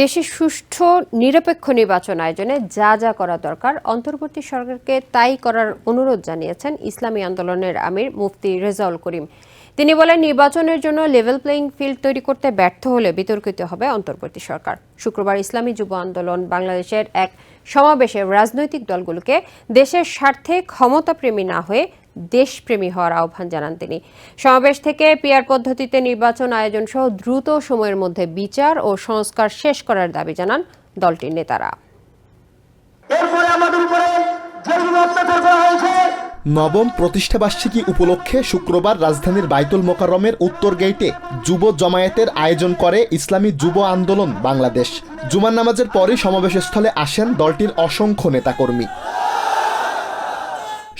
দেশে সুষ্ঠু, নিরপেক্ষ নির্বাচন আয়োজনে যা যা করা দরকার, অন্তর্বর্তী সরকারকে তাই করার অনুরোধ জানিয়েছেন ইসলামী আন্দোলনের আমির মুফতি রেজাউল করিম। তিনি বলেন, নির্বাচনের জন্য লেভেল প্লেইং ফিল্ড তৈরি করতে ব্যর্থ হলে বিতর্কিত হবে অন্তর্বর্তী সরকার। শুক্রবার ইসলামী যুব আন্দোলন বাংলাদেশের এক সমাবেশে রাজনৈতিক দলগুলোকে দেশের স্বার্থে ক্ষমতাপ্রেমী না হয়ে দেশপ্রেমী হওয়ার আহ্বান জানান তিনি। সমাবেশ থেকে পিয়ার পদ্ধতিতে নির্বাচন আয়োজন সহ দ্রুত সময়ের মধ্যে বিচার ও সংস্কার শেষ করার দাবি জানান দলটির নেতারা। এরপরে আমাদের উপরে অত্যাচার করা হয়েছে। নবম প্রতিষ্ঠাবার্ষিকী উপলক্ষে শুক্রবার রাজধানীর বাইতুল মোকাররমের উত্তর গেইটে যুব জমায়েতের আয়োজন করে ইসলামী যুব আন্দোলন বাংলাদেশ। জুমার নামাজের পরই সমাবেশস্থলে আসেন দলটির অসংখ্য নেতাকর্মী।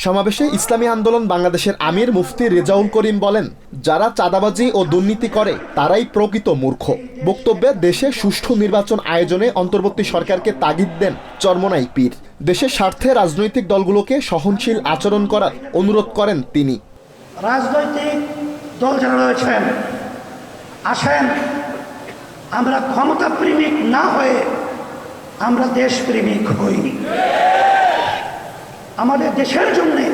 সমাবেশে ইসলামী আন্দোলন বাংলাদেশের আমির মুফতি রেজাউল করিম বলেন, যারা চাঁদাবাজি ও দুর্নীতি করে, তারাই প্রকৃত মূর্খ। বক্তব্যে দেশে সুষ্ঠু নির্বাচন আয়োজনে অন্তর্বর্তী সরকারকে তাগিদ দেন চরমনাই পীর। দেশের স্বার্থে রাজনৈতিক দলগুলোকে সহনশীল আচরণ করার অনুরোধ করেন তিনি। রাজনৈতিক দল যারা রয়েছেন, আসেন, আমরা ক্ষমতা প্রেমিক না হয়ে আমরা দেশপ্রেমিক হই। আমাদের দেশের জন্যে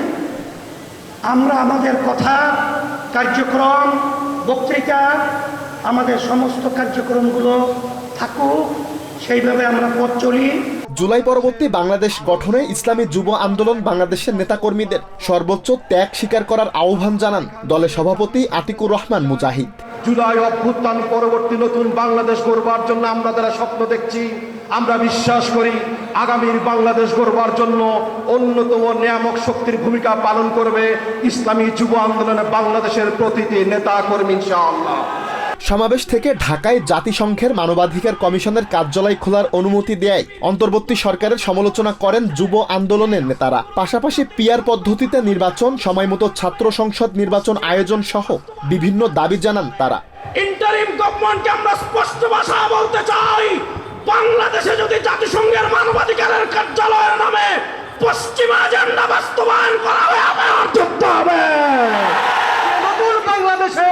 আমরা আমাদের কথা কার্যক্রম বক্তৃতা আমাদের সমস্ত কার্যক্রমগুলো থাকুক সেইভাবে আমরা পথ চলি। জুলাই পরবর্তী বাংলাদেশ গঠনে ইসলামী যুব আন্দোলন বাংলাদেশের নেতাকর্মীদের সর্বোচ্চ ত্যাগ স্বীকার করার আহ্বান জানান দলের সভাপতি আতিকুর রহমান মুজাহিদ। জুলাই অভ্যুত্থান পরবর্তী নতুন বাংলাদেশ গড়বার জন্য আমরা যারা স্বপ্ন দেখছি আমরা বিশ্বাস করি আগামীর বাংলাদেশ গড়বার জন্য অন্যতম নিয়ামক শক্তির ভূমিকা পালন করবে ইসলামী যুব আন্দোলনে বাংলাদেশের প্রতিটি নেতা কর্মী ইনশাআল্লাহ। সমাবেশ থেকে ঢাকায় জাতিসংঘের মানবাধিকার কমিশনের কার্যালয় খোলার অনুমতি দেয় অন্তর্বর্তী সরকারের সমালোচনা করেন যুব আন্দোলনের নেতারা। পাশাপাশি পিয়ার পদ্ধতিতে নির্বাচন সময়মতো ছাত্র সংসদ নির্বাচন আয়োজন সহ বিভিন্ন দাবি জানান তারা। ইন্টারিম গভর্নমেন্টকে আমরা স্পষ্ট ভাষা বলতে চাই বাংলাদেশে যদি জাতিসংঘের মানবাধিকারের কার্যালয়ের নামে পশ্চিমা এজেন্ডা বাস্তবায়ন করা হবে আমার যুদ্ধ হবে। নতুন বাংলাদেশে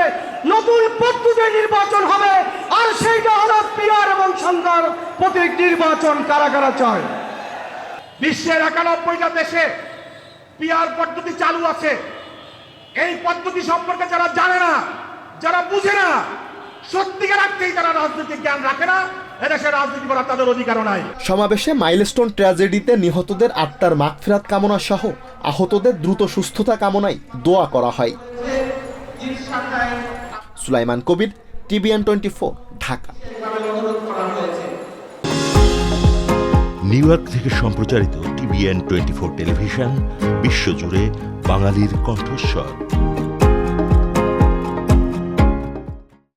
নতুন পদ্ধতি নির্বাচন হবে, আর সেইটা হলো পিয়ার এবং সংঘার প্রতীক নির্বাচন কারা কারা চায়। বিশ্বের একানব্বইটা দেশে পিআর পদ্ধতি চালু আছে। এই পদ্ধতি সম্পর্কে যারা জানে না, যারা বুঝে না, সত্যিকার রাখতেই তারা রাজনৈতিক জ্ঞান রাখে না। সমাবেশে মাইলস্টোন ট্র্যাজেডিতে নিহতদের আত্মার মাগফিরাত কামনা সহ আহতদের দ্রুত সুস্থতা কামনায় দোয়া করা হয়। Sulaiman Kabir TVN twenty four Dhaka. New York থেকে সম্প্রচারিত টিভিএন টোয়েন্টি ফোর টেলিভিশন বিশ্বজুড়ে বাঙালির কণ্ঠস্বর।